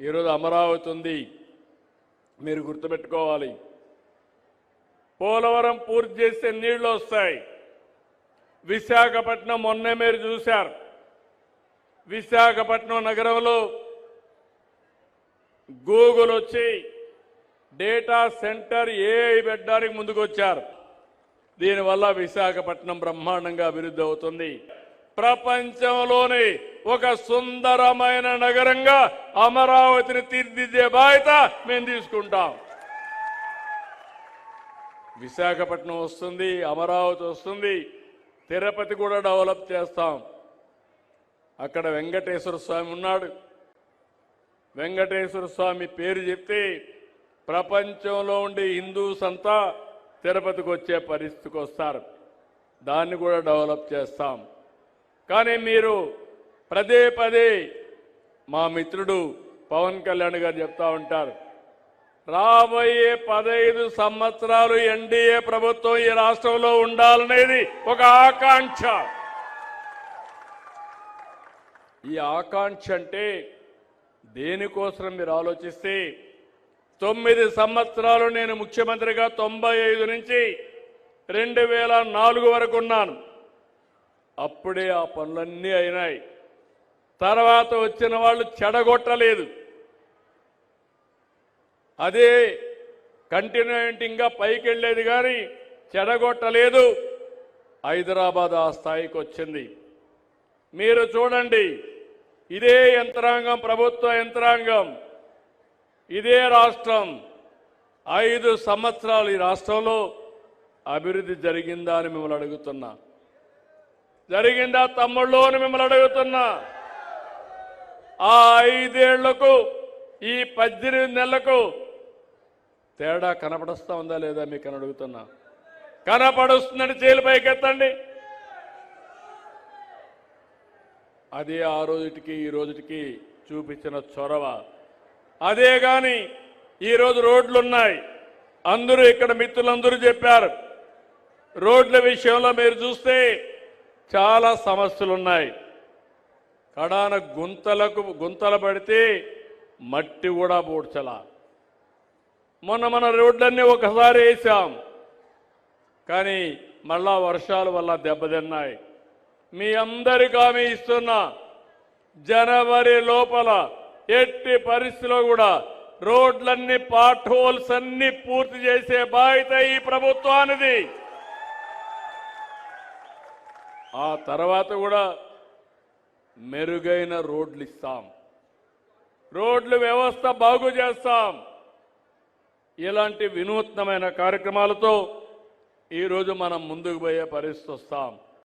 ఈరోజు అమరావతి ఉంది. మీరు గుర్తుపెట్టుకోవాలి. పోలవరం పూర్తి చేస్తే నీళ్ళు వస్తాయి. విశాఖపట్నం మొన్నే మీరు చూశారు. విశాఖపట్నం నగరంలో గూగుల్ వచ్చి డేటా సెంటర్ ఏఐ పెట్టడానికి ముందుకొచ్చారు. దీనివల్ల విశాఖపట్నం బ్రహ్మాండంగా అభివృద్ధి అవుతుంది. ప్రపంచంలోని ఒక సుందరమైన నగరంగా అమరావతిని తీర్చిదిద్దే బాధ్యత మేము తీసుకుంటాం. విశాఖపట్నం వస్తుంది అమరావతి వస్తుంది తిరుపతి కూడా డెవలప్ చేస్తాం. అక్కడ వెంకటేశ్వర స్వామి ఉన్నాడు. వెంకటేశ్వర స్వామి పేరు చెప్తే ప్రపంచంలో ఉండే హిందూస్ అంతా తిరుపతికి వచ్చే పరిస్థితికి వస్తారు. దాన్ని కూడా డెవలప్ చేస్తాం. కానీ మీరు పదే పదే మా మిత్రుడు పవన్ కళ్యాణ్ గారు చెప్తా ఉంటారు. రాబోయే పదహైదు సంవత్సరాలు ఎన్డీఏ ప్రభుత్వం ఈ రాష్ట్రంలో ఉండాలనేది ఒక ఆకాంక్ష. ఈ ఆకాంక్ష అంటే దేనికోసం మీరు ఆలోచిస్తే తొమ్మిది సంవత్సరాలు నేను ముఖ్యమంత్రిగా తొంభై ఐదు నుంచి రెండు వేల నాలుగు వరకు ఉన్నాను. అప్పుడే ఆ పనులన్నీ అయినాయి. తర్వాత వచ్చిన వాళ్ళు చెడగొట్టలేదు. అదే కంటిన్యూటింగ్గా పైకి వెళ్ళేది కానీ చెడగొట్టలేదు. హైదరాబాద్ ఆ స్థాయికి వచ్చింది. మీరు చూడండి ఇదే యంత్రాంగం ప్రభుత్వ యంత్రాంగం ఇదే రాష్ట్రం. ఐదు సంవత్సరాలు ఈ రాష్ట్రంలో అభివృద్ధి జరిగిందా అని మిమ్మల్ని అడుగుతున్నా. జరిగిందా తమ్ముళ్ళు అని మిమ్మల్ని అడుగుతున్నా. ఆ ఐదేళ్ళకు ఈ పద్దెనిమిది నెలలకు తేడా కనపడుస్తా ఉందా లేదా మీకు అని అడుగుతున్నా. కనపడుస్తుందని చేలు పైకెత్తండి. అదే ఆ రోజుటికి ఈ రోజుటికి చూపించిన చొరవ. అదే కానీ ఈరోజు రోడ్లు ఉన్నాయి అందరూ ఇక్కడ మిత్రులందరూ చెప్పారు. రోడ్ల విషయంలో మీరు చూస్తే చాలా సమస్యలు ఉన్నాయి కడాన గుంతలకు గుంతలు పడితే మట్టి కూడా పూడ్చలా. మొన్న మన రోడ్లన్నీ ఒకసారి వేసాం. కానీ మళ్ళా వర్షాల వల్ల దెబ్బతిన్నాయి. మీ అందరికీ హామీ ఇస్తున్నా జనవరి లోపల ఎట్టి పరిస్థితిలో కూడా రోడ్లన్నీ పాట్ హోల్స్ అన్ని పూర్తి చేసే బాధ్యత ఈ ప్రభుత్వానిది. ఆ తర్వాత కూడా మెరుగైన రోడ్లు ఇస్తాం. రోడ్లు వ్యవస్థ బాగు చేస్తాం. ఇలాంటి వినూత్నమైన కార్యక్రమాలతో ఈరోజు మనం ముందుకు పోయే పరిస్థితి వస్తాం.